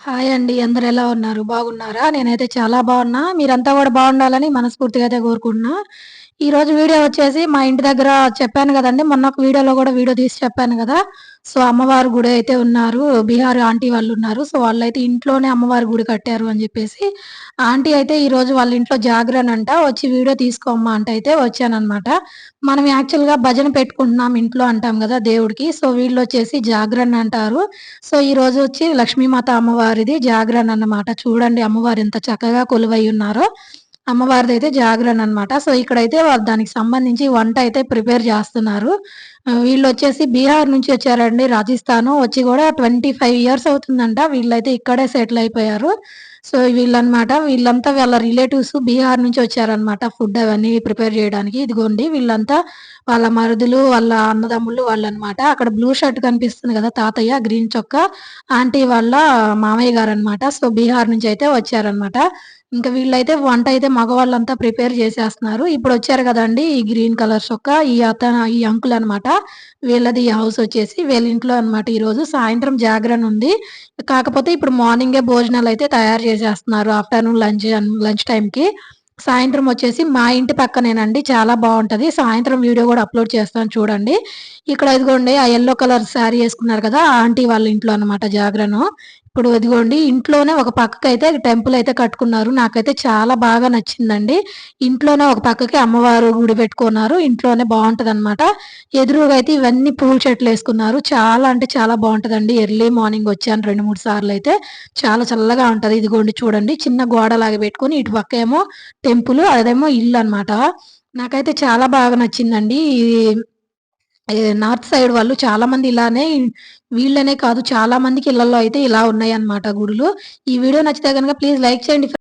Hi అండి. అందరు ఎలా ఉన్నారు? బాగున్నారా? నేనైతే చాలా బాగున్నా. మీరంతా కూడా బాగుండాలని మనస్ఫూర్తిగా అయితే కోరుకుంటున్నా. ఈరోజు వీడియో వచ్చేసి మా ఇంటి దగ్గర చెప్పాను కదండి మొన్న ఒక వీడియోలో కూడా వీడియో తీసి చెప్పాను కదా సో, అమ్మవారి గుడి అయితే ఉన్నారు. బీహార్ ఆంటీ వాళ్ళు ఉన్నారు సో, వాళ్ళైతే ఇంట్లోనే అమ్మవారి గుడి కట్టారు అని చెప్పేసి ఆంటీ అయితే ఈరోజు వాళ్ళ ఇంట్లో జాగరణంట. వచ్చి వీడియో తీసుకోమ్మా అంటే అయితే వచ్చానమాట మనం యాక్చువల్‌గా భజన పెట్టుకుంటున్నాం ఇంట్లో అంటాం కదా దేవుడికి. సో, వీళ్ళు వచ్చేసి జాగరణ అంటారు. సో, ఈరోజు వచ్చి లక్ష్మీమాత అమ్మవారిది జాగరణ అన్నమాట. చూడండి అమ్మవారు ఎంత చక్కగా కొలువై ఉన్నారో. అమ్మవారిదైతే జాగరణ అనమాట సో, ఇక్కడైతే వాళ్ళు దానికి సంబంధించి వంట అయితే ప్రిపేర్ చేస్తున్నారు వీళ్ళు వచ్చేసి బీహార్ నుంచి వచ్చారండి రాజస్థాన్ వచ్చి కూడా ట్వంటీ ఫైవ్ ఇయర్స్ అవుతుందంట. వీళ్ళైతే ఇక్కడే సెటిల్ అయిపోయారు. సో, వీళ్ళనమాట. వీళ్ళంతా వాళ్ళ రిలేటివ్స్ బీహార్ నుంచి వచ్చారనమాట. ఫుడ్ అవన్నీ ప్రిపేర్ చేయడానికి ఇదిగోండి వీళ్ళంతా వాళ్ళ మరుదులు, వాళ్ళ అన్నదమ్ములు వాళ్ళనమాట. అక్కడ బ్లూ షర్ట్ కనిపిస్తుంది కదా తాతయ్య గ్రీన్ చొక్కా ఆంటీ వాళ్ళ మామయ్య గారు అనమాట సో, బీహార్ నుంచి అయితే వచ్చారనమాట. ఇంకా వీళ్ళైతే వంట అయితే మగవాళ్ళంతా ప్రిపేర్ చేసేస్తున్నారు ఇప్పుడు వచ్చారు కదండి ఈ గ్రీన్ కలర్ చొక్క ఈ అతను ఈ అంకుల్ అనమాట. వీళ్ళది హౌస్ వచ్చేసి వీళ్ళ ఇంట్లో అనమాట ఈరోజు. సాయంత్రం జాగరణ ఉంది. కాకపోతే ఇప్పుడు మార్నింగే భోజనాలు అయితే తయారు చేసేస్తున్నారు ఆఫ్టర్‌నూన్ లంచ్ లంచ్ టైంకి సాయంత్రం వచ్చేసి మా ఇంటి పక్కనేనండి. చాలా బాగుంటుంది సాయంత్రం వీడియో కూడా అప్‌లోడ్ చేస్తాను చూడండి. ఇక్కడ ఇదిగోండి ఆ యెల్లో కలర్ శారీ వేసుకున్నారు కదా! ఆంటీ వాళ్ళ ఇంట్లో అనమాట జాగ్రను ఇప్పుడు ఇదిగోండి ఇంట్లోనే ఒక పక్కకైతే టెంపుల్ అయితే కట్టుకున్నారు. నాకైతే చాలా బాగా నచ్చిందండి. ఇంట్లోనే ఒక పక్కకి అమ్మవారు గుడి పెట్టుకున్నారు. ఇంట్లోనే బాగుంటుంది అనమాట ఎదురుగా అయితే ఇవన్నీ పూల చెట్లు వేసుకున్నారు చాలా అంటే చాలా బాగుంటుందండి ఎర్లీ మార్నింగ్ వచ్చాను రెండు మూడు సార్లు అయితే చాలా చల్లగా ఉంటుంది ఇదిగోండి చూడండి చిన్న గోడలాగా పెట్టుకొని ఇటు పక్కేమో టెంపుల్ అదేమో ఇల్లు అనమాట నాకైతే చాలా బాగా నచ్చిందండి. నార్త్ సైడ్ వాళ్ళు చాలా మంది ఇలానే వీళ్ళనే కాదు చాలా మందికి ఇళ్ళలో అయితే ఇలా ఉన్నాయి అన్నమాట గుడులు. ఈ వీడియో నచ్చితే కనుక ప్లీజ్ లైక్ చేయండి.